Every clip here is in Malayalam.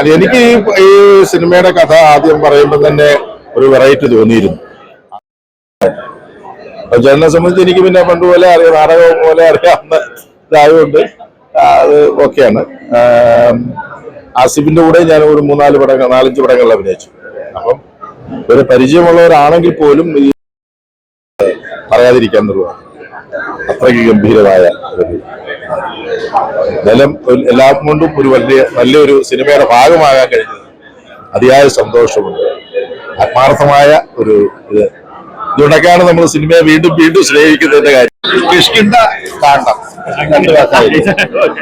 അല്ല എനിക്ക് ഈ സിനിമയുടെ കഥ ആദ്യം പറയുമ്പോൾ തന്നെ ഒരു വെറൈറ്റി തോന്നിയിരുന്നു. ജനനെ സംബന്ധിച്ച് എനിക്ക് പിന്നെ പണ്ട് പോലെ അറിയാം നാടകം പോലെ അറിയാവുന്ന ഇതായതുകൊണ്ട് അത് ഓക്കെയാണ്. ആസിഫിന്റെ കൂടെ ഞാൻ ഒരു മൂന്നാൽ പടങ്ങൾ നാലഞ്ച് പടങ്ങളിൽ അഭിനയിച്ചു. അപ്പം ഒരു പരിചയമുള്ളവരാണെങ്കിൽ പോലും ഈ പറയാതിരിക്കാൻ നിർവാഹം അത്രയ്ക്ക് ഗംഭീരമായ ഒരു നിലം എല്ലാം കൊണ്ടും ഒരു വലിയ നല്ലൊരു സിനിമയുടെ ഭാഗമാകാൻ കഴിഞ്ഞത് അതിയായ സന്തോഷമുണ്ട്. ആത്മാർത്ഥമായ ഒരു ഇത്. ഇതുകൊണ്ടൊക്കെയാണ് നമ്മൾ സിനിമയെ വീണ്ടും വീണ്ടും സ്നേഹിക്കുന്നതിന്റെ കാര്യം. കിഷ്കിണ്ട കാണ്ടം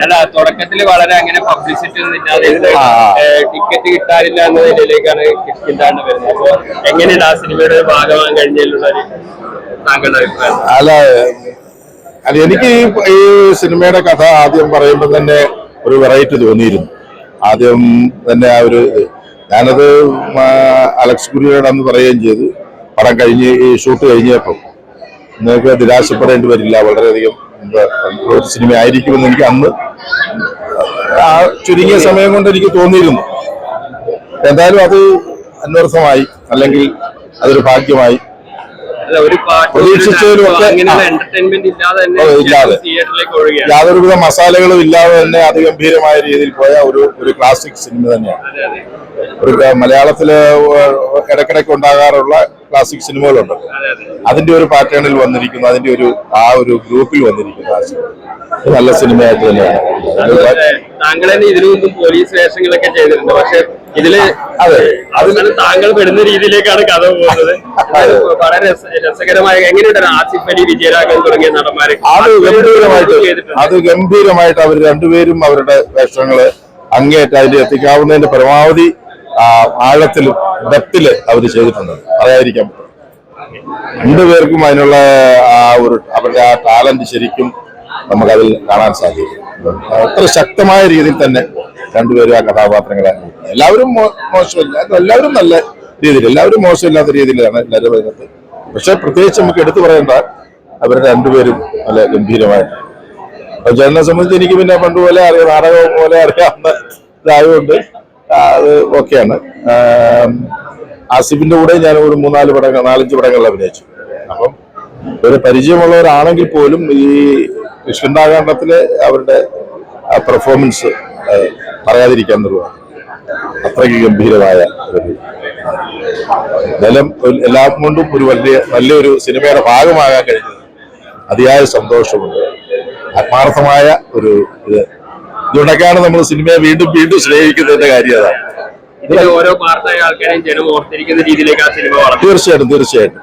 അല്ല തുടക്കത്തിൽ വളരെ അങ്ങനെ പബ്ലിസിറ്റി ഒന്നും ഇല്ലാതെ. ടിക്കറ്റ് കിട്ടാനില്ല എന്ന നിലയിലേക്കാണ് കിഷ്കിന്താണ്ട് വരുന്നത്. അപ്പൊ എങ്ങനെയാണ് ആ സിനിമയുടെ ഭാഗമാകാൻ കഴിഞ്ഞതിലുള്ള താങ്കളുടെ അഭിപ്രായം? അല്ല അല്ല എനിക്ക് ഈ സിനിമയുടെ കഥ ആദ്യം പറയുമ്പോൾ തന്നെ ഒരു വെറൈറ്റി തോന്നിയിരുന്നു. ആദ്യം തന്നെ ആ ഒരു. ഞാനത് അലക്സ് ഗുരുവിനോട് അന്ന് പറയുകയും ചെയ്തു. പടം കഴിഞ്ഞ് ഈ ഷൂട്ട് കഴിഞ്ഞപ്പോൾ നിങ്ങൾക്ക് നിരാശപ്പെടേണ്ടി വരില്ല. വളരെയധികം ഒരു സിനിമ ആയിരിക്കുമെന്ന് എനിക്ക് അന്ന് ആ ചുരുങ്ങിയ സമയം കൊണ്ട് എനിക്ക് തോന്നിയിരുന്നു. എന്തായാലും അത് അന്വർത്ഥമായി അല്ലെങ്കിൽ അതൊരു ഭാഗ്യമായി പ്രതീക്ഷിച്ചതിലും ഒക്കെ- ഇല്ലാതെ യാതൊരുവിധ മസാലകളും ഇല്ലാതെ തന്നെ അതിഗംഭീരമായ രീതിയിൽ പോയ ഒരു ഒരു ക്ലാസിക് സിനിമ തന്നെയാണ്. ഒരു മലയാളത്തിൽ ഇടക്കിടക്ക് ഉണ്ടാകാറുള്ള ക്ലാസിക് സിനിമകളുണ്ട് അതെ അതെ അതിന്റെ ഒരു പാറ്റേണിൽ വന്നിരിക്കുന്നു അതിന്റെ ഒരു ആ ഒരു ഗ്രൂപ്പിൽ വന്നിരിക്കുന്നു നല്ല സിനിമയായിട്ട് തന്നെയാണ്. താങ്കൾ തന്നെ ഇതിനു മുമ്പ് പോലീസ് വേഷങ്ങളൊക്കെ ചെയ്തിട്ടുണ്ട്. പക്ഷെ ഇതിൽ അതെ. അവസാനം താങ്കൾ പെടുന്ന രീതിയിലേക്കാണ് കഥ പോകുന്നത്. വളരെ രസ- രസകരമായ എങ്ങനെയുണ്ട് ആസിഫ് അലി വിജയരാഘവൻ തുടങ്ങിയ നടന്മാര്? അത് ഗംഭീരമായിട്ട്. അത് ഗംഭീരമായിട്ട് അവർ രണ്ടുപേരും അവരുടെ വേഷങ്ങൾ അങ്ങേയറ്റം അതിൽ എത്തിക്കാവുന്നതിന്റെ പരമാവധി ആ, ആഴത്തിലും ഡെപ്തിൽ അവർ ചെയ്തിട്ടുണ്ട്. അതായിരിക്കാം. രണ്ടുപേർക്കും അതിനുള്ള ആ ഒരു അവരുടെ ആ ടാലന്റ് ശരിക്കും നമുക്കതിൽ കാണാൻ സാധിക്കും. അത്ര ശക്തമായ രീതിയിൽ തന്നെ രണ്ടുപേരും ആ കഥാപാത്രങ്ങളെ എല്ലാവരും മോശമില്ല. എല്ലാവരും നല്ല രീതിയിൽ എല്ലാവരും മോശമില്ലാത്ത രീതിയിലാണ് എല്ലാവരും അതിനകത്ത് പക്ഷെ പ്രത്യേകിച്ച് നമുക്ക് എടുത്തു പറയേണ്ട അവരുടെ രണ്ടുപേരും നല്ല ഗംഭീരമായിട്ട് അപ്പൊ ജനനെ സംബന്ധിച്ച് എനിക്ക് പിന്നെ പണ്ട് പോലെ അറിയാം നാടകം പോലെ അറിയാവുന്ന ഇതായതുകൊണ്ട് അത് ഓക്കെയാണ്. ആസിഫിന്റെ കൂടെ ഞാൻ ഒരു മൂന്നാൽ പടങ്ങൾ നാലഞ്ച് പടങ്ങളിൽ അഭിനയിച്ചു. അപ്പം ഒരു പരിചയമുള്ളവരാണെങ്കിൽ പോലും ഈ കൃഷ്ണന്താകാണ്ഡത്തിലെ അവരുടെ പെർഫോമൻസ് പറയാതിരിക്കാൻ എന്നുള്ളതാണ് അത്രയ്ക്ക് ഗംഭീരമായ ഒരു എല്ലാം കൊണ്ടും ഒരു വലിയ നല്ലൊരു സിനിമയുടെ ഭാഗമാകാൻ കഴിഞ്ഞത് അതിയായ സന്തോഷമുണ്ട്. ആത്മാർത്ഥമായ ഒരു ഇത്. ഇതുകൊണ്ടൊക്കെയാണ് നമ്മൾ സിനിമയെ വീണ്ടും വീണ്ടും സ്നേഹിക്കുന്നതിന്റെ കാര്യം അതാണ്. ഓരോ പാർട്ടായ ആൾക്കാരെയും ജനം ഓർത്തിരിക്കുന്ന രീതിയിലേക്ക് ആ സിനിമ തീർച്ചയായിട്ടും തീർച്ചയായിട്ടും.